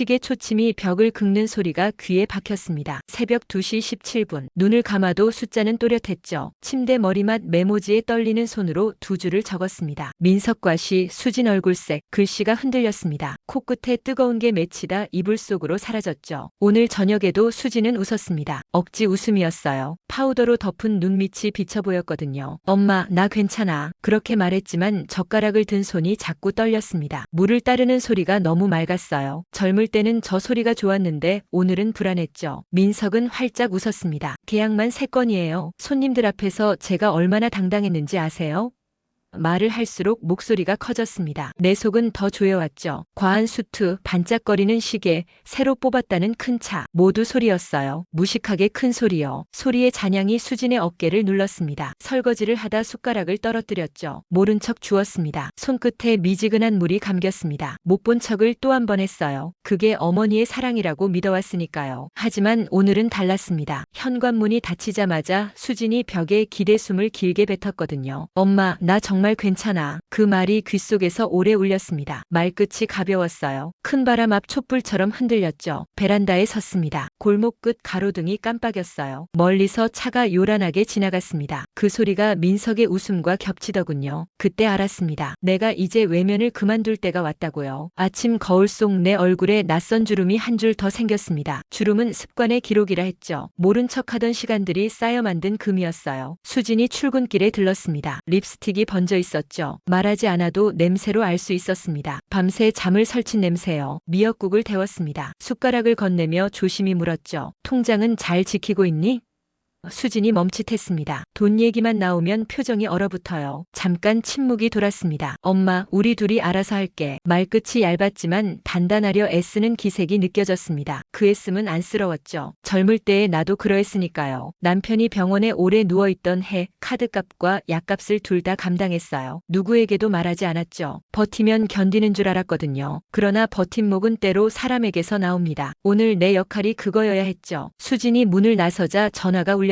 시계 초침이 벽을 긁는 소리가 귀에 박혔습니다. 새벽 2시 17분. 눈을 감아도 숫자는 또렷했죠. 침대 머리맡 메모지에 떨리는 손으로 두 줄을 적었습니다. 민석과 시, 수진 얼굴색, 글씨가 흔들렸습니다. 코끝에 뜨거운 게 맺히다 이불 속으로 사라졌죠. 오늘 저녁에도 수진은 웃었습니다. 억지 웃음이었어요. 파우더로 덮은 눈밑이 비쳐 보였거든요. 엄마, 나 괜찮아. 그렇게 말했지만 젓가락을 든 손이 자꾸 떨렸습니다. 물을 따르는 소리가 너무 맑았어요. 젊을 때는 저 소리가 좋았는데 오늘은 불안했죠. 민석은 활짝 웃었습니다. 계약만 세 건이에요. 손님들 앞에서 제가 얼마나 당당했는지 아세요? 말을 할수록 목소리가 커졌습니다. 내 속은 더 조여왔죠. 과한 수트, 반짝거리는 시계, 새로 뽑았다는 큰 차. 모두 소리였어요. 무식하게 큰 소리요. 소리의 잔향이 수진의 어깨를 눌렀습니다. 설거지를 하다 숟가락을 떨어뜨렸죠. 모른 척 주었습니다. 손끝에 미지근한 물이 감겼습니다. 못 본 척을 또 한 번 했어요. 그게 어머니의 사랑이라고 믿어왔으니까요. 하지만 오늘은 달랐습니다. 현관문이 닫히자마자 수진이 벽에 기대숨을 길게 뱉었거든요. 엄마, 나 정말 괜찮아. 그 말이 귓속에서 오래 울렸습니다. 말끝이 가벼웠어요. 큰 바람 앞 촛불처럼 흔들렸죠. 베란다에 섰습니다. 골목 끝 가로등이 깜빡였어요. 멀리서 차가 요란하게 지나갔습니다. 그 소리가 민석의 웃음과 겹치더군요. 그때 알았습니다. 내가 이제 외면을 그만둘 때가 왔다고요. 아침 거울 속 내 얼굴에 낯선 주름이 한 줄 더 생겼습니다. 주름은 습관의 기록이라 했죠. 모른 척하던 시간들이 쌓여 만든 금이었어요. 수진이 출근길에 들렀습니다. 립스틱이 번져 있었죠. 말 하지 않아도 냄새로 알 수 있었습니다. 밤새 잠을 설친 냄새요. 미역국을 데웠습니다. 숟가락을 건네며 조심히 물었죠. 통장은 잘 지키고 있니? 수진이 멈칫했습니다. 돈 얘기만 나오면 표정이 얼어붙어요. 잠깐 침묵이 돌았습니다. 엄마, 우리 둘이 알아서 할게. 말끝이 얇았지만 단단하려 애쓰는 기색이 느껴졌습니다. 그 애씀은 안쓰러웠죠. 젊을 때의 나도 그러했으니까요. 남편이 병원에 오래 누워있던 해, 카드값과 약값을 둘 다 감당했어요. 누구에게도 말하지 않았죠. 버티면 견디는 줄 알았거든요. 그러나 버팀목은 때로 사람에게서 나옵니다. 오늘 내 역할이 그거여야 했죠. 수진이 문을 나서자 전화가 울렸습니다.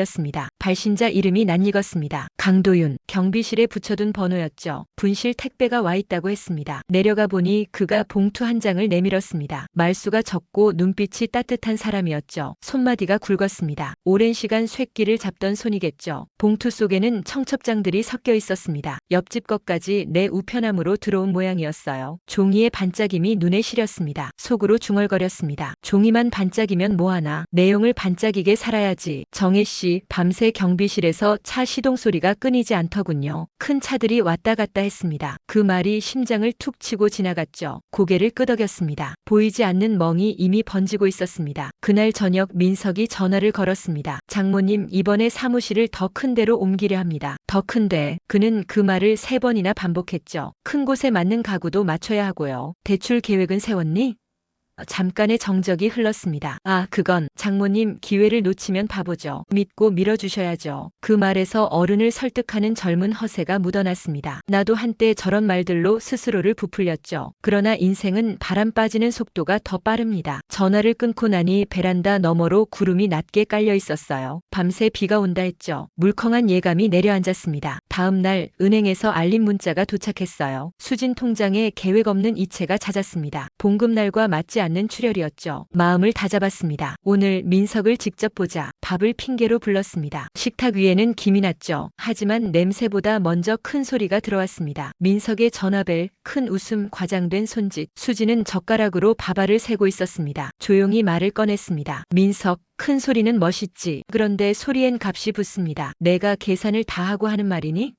발신자 이름이 낯익었습니다. 강도윤, 경비실에 붙여둔 번호였죠. 분실 택배가 와 있다고 했습니다. 내려가 보니 그가 봉투 한 장을 내밀었습니다. 말수가 적고 눈빛이 따뜻한 사람이었죠. 손마디가 굵었습니다. 오랜 시간 쇳기를 잡던 손이겠죠. 봉투 속에는 청첩장들이 섞여 있었습니다. 옆집 것까지 내 우편함으로 들어온 모양이었어요. 종이의 반짝임이 눈에 시렸습니다. 속으로 중얼거렸습니다. 종이만 반짝이면 뭐하나. 내용을 반짝이게 살아야지. 정혜 씨, 밤새 경비실에서 차 시동 소리가 끊이지 않더군요. 큰 차들이 왔다 갔다 했습니다. 그 말이 심장을 툭 치고 지나갔죠. 고개를 끄덕였습니다. 보이지 않는 멍이 이미 번지고 있었습니다. 그날 저녁 민석이 전화를 걸었습니다. 장모님, 이번에 사무실을 더 큰 데로 옮기려 합니다. 더 큰데. 그는 그 말을 세 번이나 반복했죠. 큰 곳에 맞는 가구도 맞춰야 하고요. 대출 계획은 세웠니? 잠깐의 정적이 흘렀습니다. 아, 그건 장모님 기회를 놓치면 바보죠. 믿고 밀어주셔야죠. 그 말에서 어른을 설득하는 젊은 허세가 묻어났습니다. 나도 한때 저런 말들로 스스로를 부풀렸죠. 그러나 인생은 바람 빠지는 속도가 더 빠릅니다. 전화를 끊고 나니 베란다 너머로 구름이 낮게 깔려 있었어요. 밤새 비가 온다 했죠. 물컹한 예감이 내려앉았습니다. 다음 날 은행에서 알림 문자가 도착했어요. 수진 통장에 계획 없는 이체가 잦았습니다. 봉급날과 맞지 않는 출혈이었죠. 마음을 다잡았습니다. 오늘 민석을 직접 보자. 밥을 핑계로 불렀습니다. 식탁 위에는 김이 났죠. 하지만 냄새보다 먼저 큰 소리가 들어왔습니다. 민석의 전화벨, 큰 웃음, 과장된 손짓. 수지는 젓가락으로 밥알을 세고 있었습니다. 조용히 말을 꺼냈습니다. 민석, 큰 소리는 멋있지. 그런데 소리엔 값이 붙습니다. 내가 계산을 다 하고 하는 말이니?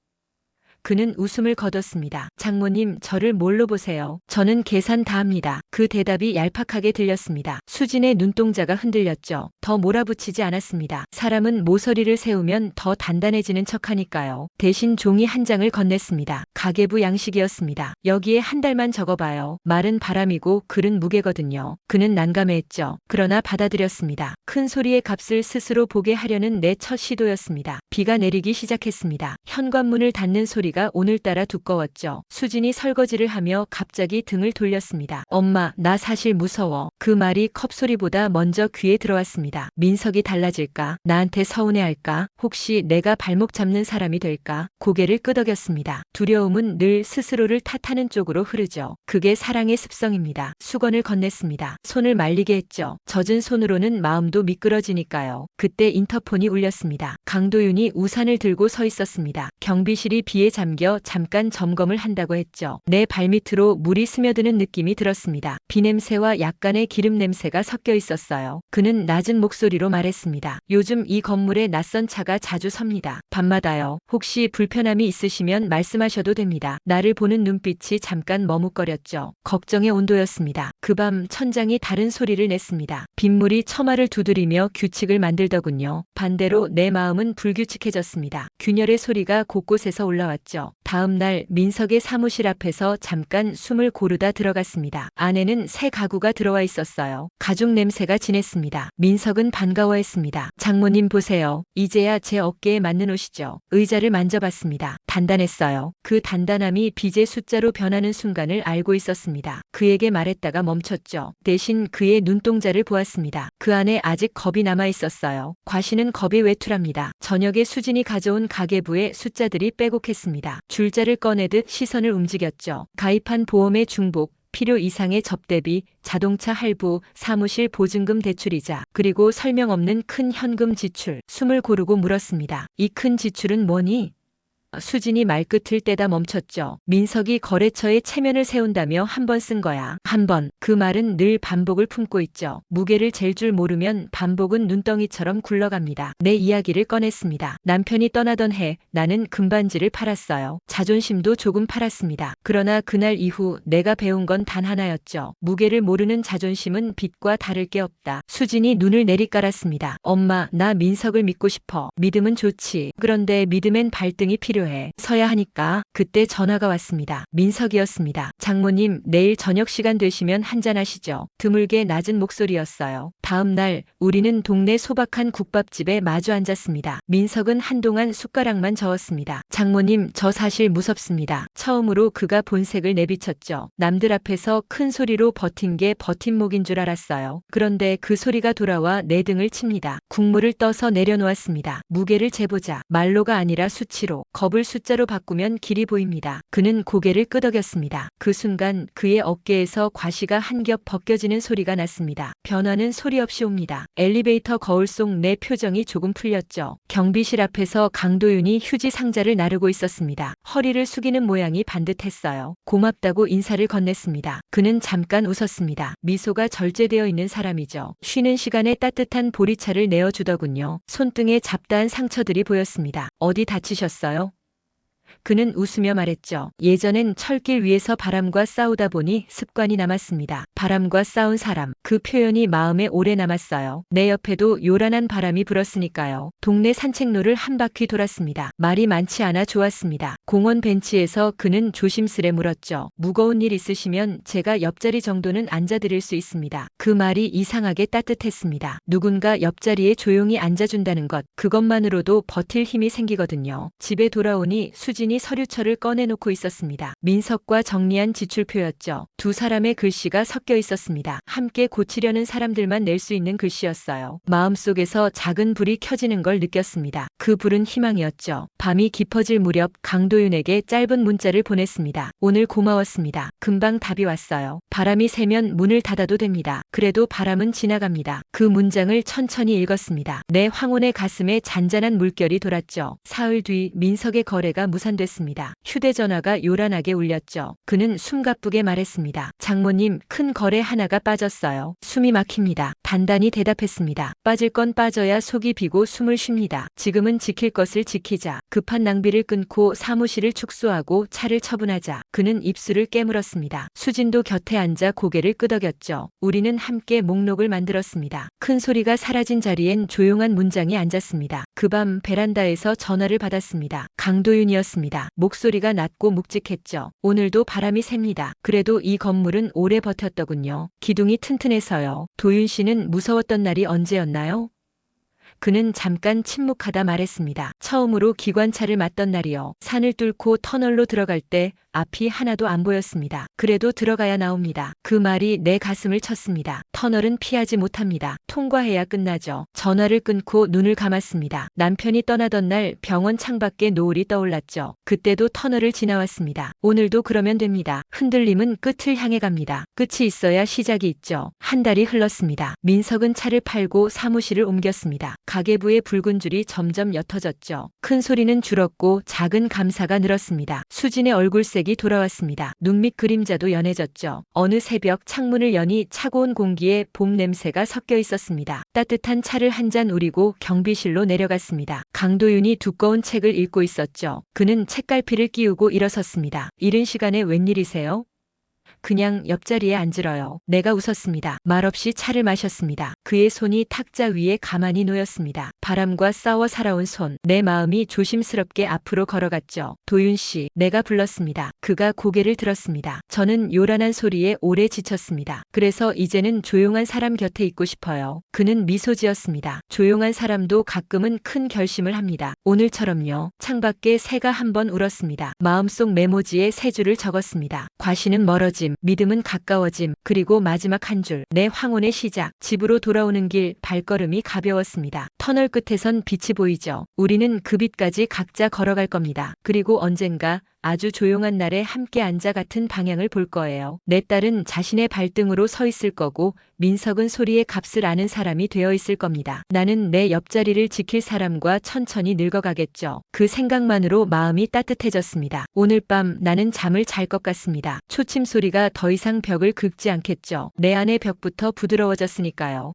그는 웃음을 거뒀습니다. 장모님, 저를 뭘로 보세요? 저는 계산 다 합니다. 그 대답이 얄팍하게 들렸습니다. 수진의 눈동자가 흔들렸죠. 더 몰아붙이지 않았습니다. 사람은 모서리를 세우면 더 단단해지는 척하니까요. 대신 종이 한 장을 건넸습니다. 가계부 양식이었습니다. 여기에 한 달만 적어봐요. 말은 바람이고 글은 무게거든요. 그는 난감해했죠. 그러나 받아들였습니다. 큰 소리의 값을 스스로 보게 하려는 내 첫 시도였습니다. 비가 내리기 시작했습니다. 현관문을 닫는 소리 소리가 오늘따라 두꺼웠죠. 수진이 설거지를 하며 갑자기 등을 돌렸습니다. 엄마, 나 사실 무서워. 그 말이 컵소리보다 먼저 귀에 들어왔습니다. 민석이 달라질까? 나한테 서운해할까? 혹시 내가 발목 잡는 사람이 될까? 고개를 끄덕였습니다. 두려움은 늘 스스로를 탓하는 쪽으로 흐르죠. 그게 사랑의 습성입니다. 수건을 건넸습니다. 손을 말리게 했죠. 젖은 손으로는 마음도 미끄러지니까요. 그때 인터폰이 울렸습니다. 강도윤이 우산을 들고 서 있었습니다. 경비실이 비에 잠겨 잠깐 점검을 한다고 했죠. 내 발밑으로 물이 스며드는 느낌이 들었습니다. 비냄새와 약간의 기름 냄새가 섞여 있었어요. 그는 낮은 목소리로 말했습니다. 요즘 이 건물에 낯선 차가 자주 섭니다. 밤마다요. 혹시 불편함이 있으시면 말씀하셔도 됩니다. 나를 보는 눈빛이 잠깐 머뭇거렸죠. 걱정의 온도였습니다. 그 밤 천장이 다른 소리를 냈습니다. 빗물이 처마를 두드리며 규칙을 만들더군요. 반대로 내 마음은 불규칙해졌습니다. 균열의 소리가 곳곳에서 올라왔 죠. 다음 날 민석의 사무실 앞에서 잠깐 숨을 고르다 들어갔습니다. 안에는 새 가구가 들어와 있었어요. 가죽 냄새가 진했습니다. 민석은 반가워했습니다. 장모님 보세요. 이제야 제 어깨에 맞는 옷이죠. 의자를 만져봤습니다. 단단했어요. 그 단단함이 빚의 숫자로 변하는 순간을 알고 있었습니다. 그에게 말했다가 멈췄죠. 대신 그의 눈동자를 보았습니다. 그 안에 아직 겁이 남아 있었어요. 과시는 겁이 외투랍니다. 저녁에 수진이 가져온 가계부에 숫자들이 빼곡했습니다. 줄자를 꺼내듯 시선을 움직였죠. 가입한 보험의 중복, 필요 이상의 접대비, 자동차 할부, 사무실 보증금 대출이자, 그리고 설명 없는 큰 현금 지출, 숨을 고르고 물었습니다. 이 큰 지출은 뭐니? 수진이 말끝을 떼다 멈췄죠. 민석이 거래처에 체면을 세운다며 한 번 쓴 거야. 한 번. 그 말은 늘 반복을 품고 있죠. 무게를 잴 줄 모르면 반복은 눈덩이처럼 굴러갑니다. 내 이야기를 꺼냈습니다. 남편이 떠나던 해 나는 금반지를 팔았어요. 자존심도 조금 팔았습니다. 그러나 그날 이후 내가 배운 건 단 하나였죠. 무게를 모르는 자존심은 빛과 다를 게 없다. 수진이 눈을 내리깔았습니다. 엄마, 나 민석을 믿고 싶어. 믿음은 좋지. 그런데 믿음엔 발등이 필요 해. 서야 하니까. 그때 전화가 왔습니다. 민석이었습니다. 장모님, 내일 저녁 시간 되시면 한잔하시죠. 드물게 낮은 목소리였어요. 다음 날 우리는 동네 소박한 국밥집에 마주 앉았습니다. 민석은 한동안 숟가락만 저었습니다. 장모님, 저 사실 무섭습니다. 처음으로 그가 본색을 내비쳤죠. 남들 앞에서 큰 소리로 버틴 게 버팀목인 줄 알았어요. 그런데 그 소리가 돌아와 내 등을 칩니다. 국물을 떠서 내려놓았습니다. 무게를 재보자. 말로가 아니라 수치로. 겁을 숫자로 바꾸면 길이 보입니다. 그는 고개를 끄덕였습니다. 그 순간 그의 어깨에서 과시가 한 겹 벗겨지는 소리가 났습니다. 변화는 소리 없이 옵니다. 엘리베이터 거울 속 내 표정이 조금 풀렸죠. 경비실 앞에서 강도윤이 휴지 상자를 나르고 있었습니다. 허리를 숙이는 모양이 반듯했어요. 고맙다고 인사를 건넸습니다. 그는 잠깐 웃었습니다. 미소가 절제되어 있는 사람이죠. 쉬는 시간에 따뜻한 보리차를 내어주더군요. 손등에 잡다한 상처들이 보였습니다. 어디 다치셨어요? 그는 웃으며 말했죠. 예전엔 철길 위에서 바람과 싸우다 보니 습관이 남았습니다. 바람과 싸운 사람. 그 표현이 마음에 오래 남았어요. 내 옆에도 요란한 바람이 불었으니까요. 동네 산책로를 한 바퀴 돌았습니다. 말이 많지 않아 좋았습니다. 공원 벤치에서 그는 조심스레 물었죠. 무거운 일 있으시면 제가 옆자리 정도는 앉아드릴 수 있습니다. 그 말이 이상하게 따뜻했습니다. 누군가 옆자리에 조용히 앉아준다는 것, 그것만으로도 버틸 힘이 생기거든요. 집에 돌아오니 수진이 서류철을 꺼내놓고 있었습니다. 민석과 정리한 지출표였죠. 두 사람의 글씨가 섞여 있었습니다. 함께 고치려는 사람들만 낼 수 있는 글씨였어요. 마음속에서 작은 불이 켜지는 걸 느꼈습니다. 그 불은 희망이었죠. 밤이 깊어질 무렵 강도윤에게 짧은 문자를 보냈습니다. 오늘 고마웠습니다. 금방 답이 왔어요. 바람이 세면 문을 닫아도 됩니다. 그래도 바람은 지나갑니다. 그 문장을 천천히 읽었습니다. 내 황혼의 가슴에 잔잔한 물결이 돌았죠. 사흘 뒤 민석의 거래가 무산됐습니다. 휴대전화가 요란하게 울렸죠. 그는 숨가쁘게 말했습니다. 장모님, 큰 거래 하나가 빠졌어요. 숨이 막힙니다. 단단히 대답했습니다. 빠질 건 빠져야 속이 비고 숨을 쉽니다. 지금은 지킬 것을 지키자. 급한 낭비를 끊고 사무실을 축소하고 차를 처분하자. 그는 입술을 깨물었습니다. 수진도 곁에 앉아 고개를 끄덕였죠. 우리는 함께 목록을 만들었습니다. 큰 소리가 사라진 자리엔 조용한 문장이 앉았습니다. 그 밤 베란다에서 전화를 받았습니다. 강도윤이었습니다. 목소리가 낮고 묵직했죠. 오늘도 바람이 셉니다. 그래도 이 건물은 오래 버텼더군요. 기둥이 튼튼해서요. 도윤 씨는 무서웠던 날이 언제였나요? 그는 잠깐 침묵하다 말했습니다. 처음으로 기관차를 맞던 날이요. 산을 뚫고 터널로 들어갈 때 앞이 하나도 안 보였습니다. 그래도 들어가야 나옵니다. 그 말이 내 가슴을 쳤습니다. 터널은 피하지 못합니다. 통과해야 끝나죠. 전화를 끊고 눈을 감았습니다. 남편이 떠나던 날 병원 창밖에 노을이 떠올랐죠. 그때도 터널을 지나왔습니다. 오늘도 그러면 됩니다. 흔들림은 끝을 향해 갑니다. 끝이 있어야 시작이 있죠. 한 달이 흘렀습니다. 민석은 차를 팔고 사무실을 옮겼습니다. 가계부의 붉은 줄이 점점 옅어졌죠. 큰 소리는 줄었고 작은 감사가 늘었습니다. 수진의 얼굴색이 돌아왔습니다. 눈 밑 그림자도 연해졌죠. 어느 새벽 창문을 여니 차고온 공기에 봄 냄새가 섞여 있었습니다. 따뜻한 차를 한 잔 우리고 경비실로 내려갔습니다. 강도윤이 두꺼운 책을 읽고 있었죠. 그는 책갈피를 끼우고 일어섰습니다. 이른 시간에 웬일이세요? 그냥 옆자리에 앉으러요. 내가 웃었습니다. 말없이 차를 마셨습니다. 그의 손이 탁자 위에 가만히 놓였습니다. 바람과 싸워 살아온 손. 내 마음이 조심스럽게 앞으로 걸어갔죠. 도윤 씨, 내가 불렀습니다. 그가 고개를 들었습니다. 저는 요란한 소리에 오래 지쳤습니다. 그래서 이제는 조용한 사람 곁에 있고 싶어요. 그는 미소 지었습니다. 조용한 사람도 가끔은 큰 결심을 합니다. 오늘처럼요. 창밖에 새가 한 번 울었습니다. 마음속 메모지에 세 줄을 적었습니다. 과시는 멀어짐, 믿음은 가까워짐, 그리고 마지막 한 줄. 내 황혼의 시작. 집으로 돌아오는 길 발걸음이 가벼웠습니다. 터널 끝에선 빛이 보이죠. 우리는 그 빛까지 각자 걸어갈 겁니다. 그리고 언젠가 아주 조용한 날에 함께 앉아 같은 방향을 볼 거예요. 내 딸은 자신의 발등으로 서 있을 거고 민석은 소리의 값을 아는 사람이 되어 있을 겁니다. 나는 내 옆자리를 지킬 사람과 천천히 늙어가겠죠. 그 생각만으로 마음이 따뜻해졌습니다. 오늘 밤 나는 잠을 잘 것 같습니다. 초침 소리가 더 이상 벽을 긁지 않겠죠. 내 안의 벽부터 부드러워졌으니까요.